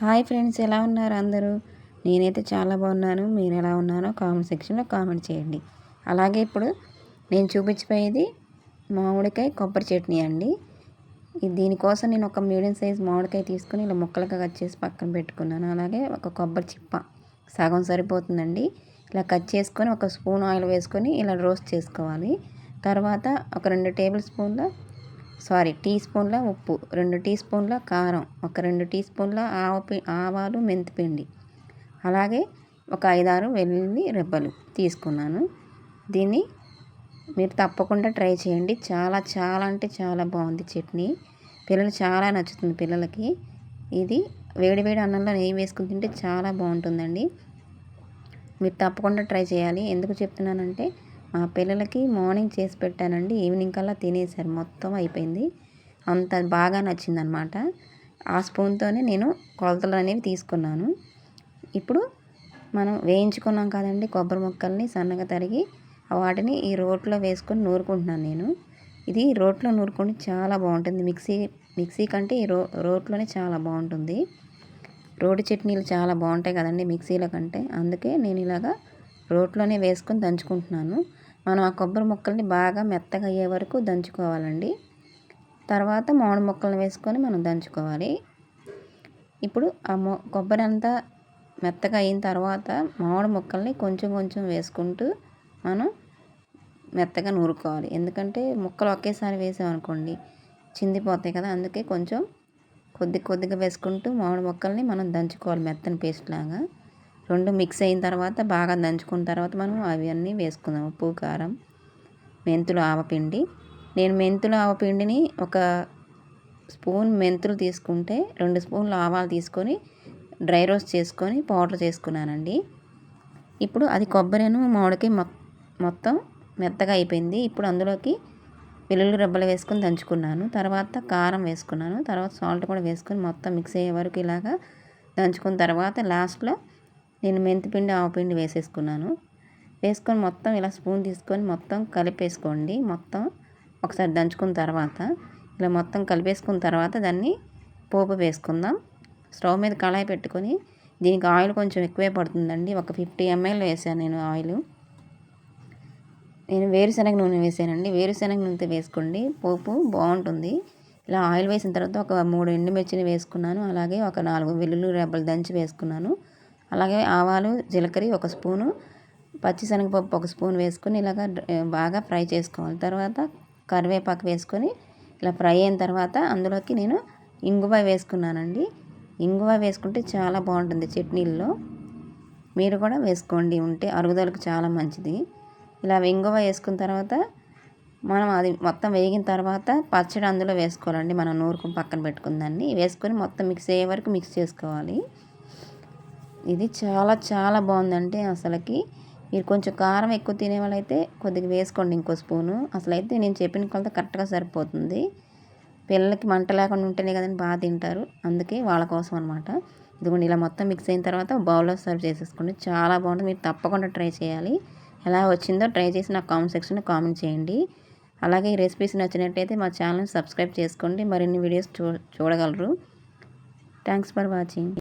Hi friends ఎలా ఉన్నారు అందరూ? నేనైతే చాలా బాగున్నాను. మీరు ఎలా ఉన్నారో కామెంట్ సెక్షన్లో కామెంట్ చేయండి. అలాగే ఇప్పుడు నేను చూపించిపోయేది మామిడికాయ కొబ్బరి చట్నీ అండి. దీనికోసం నేను ఒక మీడియం సైజ్ మామిడికాయ తీసుకుని ఇలా ముక్కలుగా కట్ చేసి పక్కన పెట్టుకున్నాను. అలాగే ఒక కొబ్బరి చిప్ప సగం సరిపోతుందండి. ఇలా కట్ చేసుకొని ఒక స్పూన్ ఆయిల్ వేసుకొని ఇలా రోస్ట్ చేసుకోవాలి. తర్వాత ఒక రెండు టేబుల్ స్పూన్ల సారీ టీ స్పూన్ల ఉప్పు రెండు టీ స్పూన్ల కారం ఒక రెండు టీ స్పూన్ల ఆవపి ఆవాలు మెంతిపిండి. అలాగే ఒక ఐదారు వెల్లుల్లి రెబ్బలు తీసుకున్నాను. దీన్ని మీరు తప్పకుండా ట్రై చేయండి. చాలా చాలా అంటే చాలా బాగుంది చట్నీ. పిల్లలు చాలా నచ్చుతుంది పిల్లలకి. ఇది వేడి వేడి అన్నంలో నెయ్యి వేసుకుని తింటే చాలా బాగుంటుందండి. మీరు తప్పకుండా ట్రై చేయాలి. ఎందుకు చెప్తున్నానంటే మా పిల్లలకి మార్నింగ్ చేసి పెట్టానండి. ఈవినింగ్ కల్లా తినేసారు మొత్తం అయిపోయింది. అంత బాగా నచ్చిందనమాట. ఆ స్పూన్తోనే నేను కొలతలు అనేవి తీసుకున్నాను. ఇప్పుడు మనం వేయించుకున్నాం కదండి కొబ్బరి ముక్కల్ని సన్నగా తరిగి వాటిని ఈ రోట్లో వేసుకొని నూరుకుంటున్నాను నేను. ఇది రోట్లో నూరుకొని చాలా బాగుంటుంది. మిక్సీ మిక్సీ కంటే ఈ రో రోట్లోనే చాలా బాగుంటుంది. రోటి చట్నీలు చాలా బాగుంటాయి కదండి మిక్సీల కంటే. అందుకే నేను ఇలాగా రోట్లోనే వేసుకొని దంచుకుంటున్నాను. మనం ఆ కొబ్బరి ముక్కల్ని బాగా మెత్తగా అయ్యే వరకు దంచుకోవాలండి. తర్వాత మామిడి ముక్కలను వేసుకొని మనం దంచుకోవాలి. ఇప్పుడు ఆ మొ కొబ్బరి అంతా మెత్తగా అయిన తర్వాత మామిడి ముక్కల్ని కొంచెం కొంచెం వేసుకుంటూ మనం మెత్తగా నూరుకోవాలి. ఎందుకంటే ముక్కలు ఒకేసారి వేసామనుకోండి చిందిపోతాయి కదా అందుకే కొంచెం కొద్ది కొద్దిగా వేసుకుంటూ మామిడి ముక్కల్ని మనం దంచుకోవాలి మెత్తని పేస్ట్ లాగా. రెండు మిక్స్ అయిన తర్వాత బాగా దంచుకున్న తర్వాత మనం అవన్నీ వేసుకుందాం. ఉప్పు కారం మెంతులు ఆవపిండి. నేను మెంతులు ఆవపిండిని ఒక స్పూన్ మెంతులు తీసుకుంటే రెండు స్పూన్లు ఆవాలు తీసుకొని డ్రై రోస్ట్ చేసుకొని పౌడర్ చేసుకున్నానండి. ఇప్పుడు అది కొబ్బరిను మామిడికి మొత్తం మెత్తగా అయిపోయింది. ఇప్పుడు అందులోకి వెల్లుల్లి రబ్బలు వేసుకొని దంచుకున్నాను. తర్వాత కారం వేసుకున్నాను. తర్వాత సాల్ట్ కూడా వేసుకొని మొత్తం మిక్స్ అయ్యే వరకు ఇలాగా దంచుకున్న తర్వాత లాస్ట్లో నేను మెంతిపిండి ఆవపిండి వేసేసుకున్నాను. వేసుకొని మొత్తం ఇలా స్పూన్ తీసుకొని మొత్తం కలిపేసుకోండి. మొత్తం ఒకసారి దంచుకున్న తర్వాత ఇలా మొత్తం కలిపేసుకున్న తర్వాత దాన్ని పోపు వేసుకుందాం. స్టవ్ మీద కళాయి పెట్టుకొని దీనికి ఆయిల్ కొంచెం ఎక్కువే పడుతుందండి. ఒక ఫిఫ్టీ ఎంఎల్ వేసాను నేను ఆయిల్. నేను వేరుశనగ నూనె వేసానండి. వేరుశనగ నూనె వేసుకోండి. పోపు బాగుంటుంది. ఇలా ఆయిల్ వేసిన తర్వాత ఒక మూడు ఎండుమిర్చిని వేసుకున్నాను. అలాగే ఒక నాలుగు వెల్లుల్లి రెబ్బలు దంచి వేసుకున్నాను. అలాగే ఆవాలు జీలకర్ర ఒక స్పూను పచ్చిశనగపప్పు ఒక స్పూన్ వేసుకొని ఇలాగ బాగా ఫ్రై చేసుకోవాలి. తర్వాత కరివేపాకు వేసుకొని ఇలా ఫ్రై అయిన తర్వాత అందులోకి నేను ఇంగువ వేసుకున్నానండి. ఇంగువ వేసుకుంటే చాలా బాగుంటుంది చట్నీల్లో. మీరు కూడా వేసుకోండి ఉంటే అరుగుదలకు చాలా మంచిది. ఇలా ఇంగువ వేసుకున్న తర్వాత మనం అది మొత్తం వేగిన తర్వాత పచ్చడి అందులో వేసుకోవాలండి. మనం నూరుకుని పక్కన పెట్టుకుందాన్ని వేసుకొని మొత్తం మిక్స్ అయ్యే వరకు మిక్స్ చేసుకోవాలి. ఇది చాలా చాలా బాగుందంటే అసలుకి మీరు కొంచెం కారం ఎక్కువ తినే వాళ్ళైతే కొద్దిగా వేసుకోండి ఇంకో స్పూను. అసలు అయితే నేను చెప్పిన కొలత కరెక్ట్గా సరిపోతుంది. పిల్లలకి మంట లేకుండా ఉంటేనే కదండి బాగా తింటారు. అందుకే వాళ్ళ కోసం అనమాట ఇదిగోండి ఇలా మొత్తం మిక్స్ అయిన తర్వాత బౌల్లో సర్వ్ చేసేసుకోండి. చాలా బాగుంటుంది. మీరు తప్పకుండా ట్రై చేయాలి. ఎలా వచ్చిందో ట్రై చేసి నాకు కామెంట్ సెక్షన్లో కామెంట్ చేయండి. అలాగే ఈ రెసిపీస్ నచ్చినట్టయితే మా ఛానల్ సబ్స్క్రైబ్ చేసుకోండి. మరిన్ని వీడియోస్ చూ చూడగలరు. Thanks for watching.